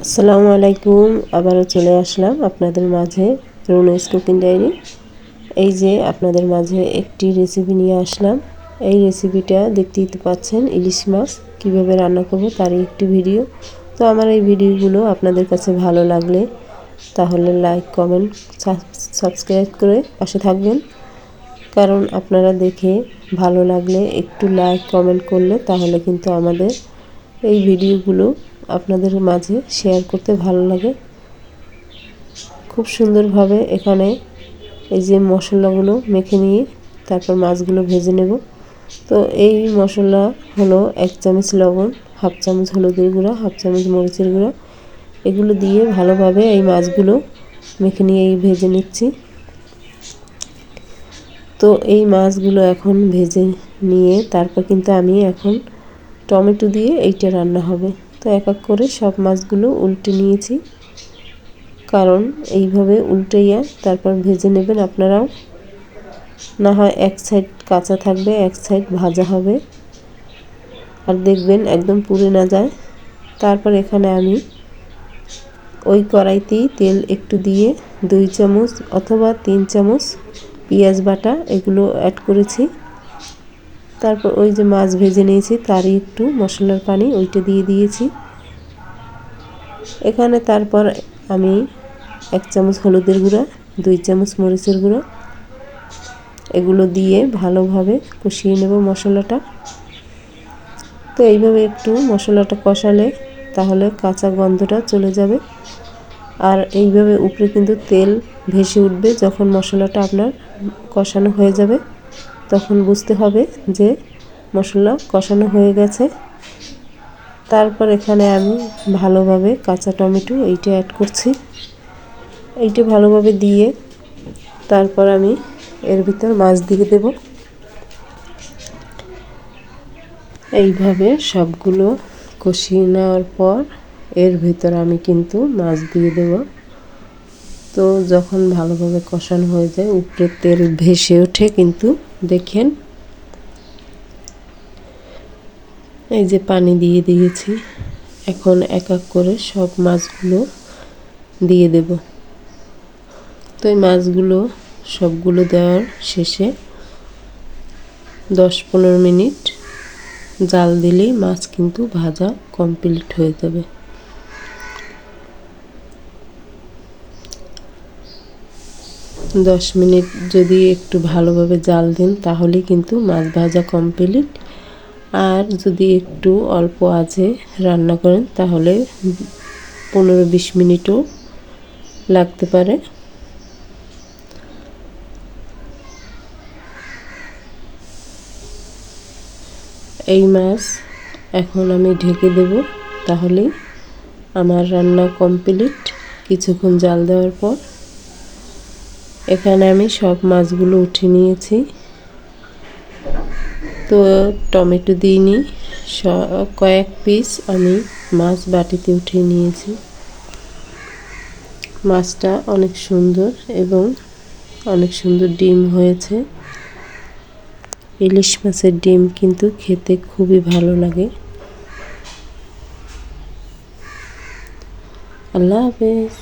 আসসালামু আলাইকুম, আবারও চলে আসলাম আপনাদের মাঝে রুনুস কুকিং ডায়েরি। এই যে আপনাদের মাঝে একটি রেসিপি নিয়ে আসলাম। এই রেসিপিটা দেখতেই তো পাচ্ছেন, ইলিশ মাছ কীভাবে রান্না করব তারই একটি ভিডিও তো আমার এই ভিডিওগুলো আপনাদের কাছে ভালো লাগলে তাহলে লাইক কমেন্ট সাবস্ক্রাইব করে পাশে থাকবেন। কারণ আপনারা দেখে ভালো লাগলে একটু লাইক কমেন্ট করলে তাহলে কিন্তু আমাদের এই ভিডিওগুলো আপনাদের মাঝে শেয়ার করতে ভালো লাগে। খুব সুন্দরভাবে এখানে এই যে মশলাগুলো মেখে নিয়ে তারপর মাছগুলো ভেজে নেব। তো এই মশলা হলো এক চামচ লবণ, হাফ চামচ হলুদের গুঁড়া, হাফ চামচ মরিচের গুঁড়া। এগুলো দিয়ে ভালোভাবে এই মাছগুলো মেখে নিয়ে এই ভেজে নিচ্ছি। তো এই মাছগুলো এখন ভেজে নিয়ে তারপর কিন্তু আমি এখন টমেটো দিয়ে এইটা রান্না হবে। তো এক এক করে সব মাছগুলো উল্টে নিয়েছি। কারণ এইভাবে উল্টেইয়া তারপর ভেজে নেবেন আপনারাও। না হয় এক সাইড কাঁচা থাকবে, এক সাইড ভাজা হবে। আর দেখবেন একদম পুড়ে না যায়। তারপর এখানে আমি ওই কড়াইতেই তেল একটু দিয়ে দুই চামচ অথবা তিন চামচ পেঁয়াজ বাটা এগুলো অ্যাড করেছি। তারপর ওই যে মাছ ভেজে নিয়েছি, তারই একটু মশলার পানি ওইটা দিয়ে দিয়েছি। এখানে তারপর আমি এক চামচ হলুদের গুঁড়া, দুই চামচ মরিচের গুঁড়ো, এগুলো দিয়ে ভালোভাবে কষিয়ে নেব মশলাটা। তো এইভাবে একটু মশলাটা কষালে তাহলে কাঁচা গন্ধটা চলে যাবে। আর এইভাবে উপরে কিন্তু তেল ভেসে উঠবে যখন মশলাটা আপনার কষানো হয়ে যাবে। তখন বুঝতে হবে যে মশলা কষানো হয়ে গেছে। তারপর এখানে আমি ভালোভাবে কাঁচা টমেটো এইটা অ্যাড করছি। এইটা ভালোভাবে দিয়ে তারপর আমি এর ভিতর মাছ দিয়ে দেব। এইভাবে সবগুলো কষিয়ে নেওয়ার পর এর ভিতর আমি কিন্তু মাছ দিয়ে দেব। তো যখন ভালোভাবে কষানো হয়ে যায়, উপরে তেল ভেসে ওঠে কিন্তু দেখেন। এই যে পানি দিয়ে দিয়েছি, এখন এক এক করে সব মাছগুলো দিয়ে দেব। তো এই মাছগুলো সবগুলো দেওয়ার শেষে দশ পনেরো মিনিট জাল দিলেই মাছ কিন্তু ভাজা কমপ্লিট হয়ে যাবে। দশ মিনিট যদি একটু ভালোভাবে জাল দিন তাহলেই কিন্তু মাছ ভাজা কমপ্লিট আর যদি একটু অল্প আঁচে রান্না করেন, তাহলে পনেরো বিশ মিনিটও লাগতে পারে। এই মাছ এখন আমি ঢেকে দেব তাহলেই আমার রান্না কমপ্লিট কিছুক্ষণ জাল দেওয়ার পর এখানে আমি সব মাছগুলো উঠে নিয়েছি। তো টমেটো দিইনি কয়েক পিস আমি মাছ বাটিতে উঠিয়ে নিয়েছি। মাছটা অনেক সুন্দর এবং অনেক সুন্দর ডিম হয়েছে। ইলিশ মাছের ডিম কিন্তু খেতে খুবই ভালো লাগে। আল্লাহ হাফেজ।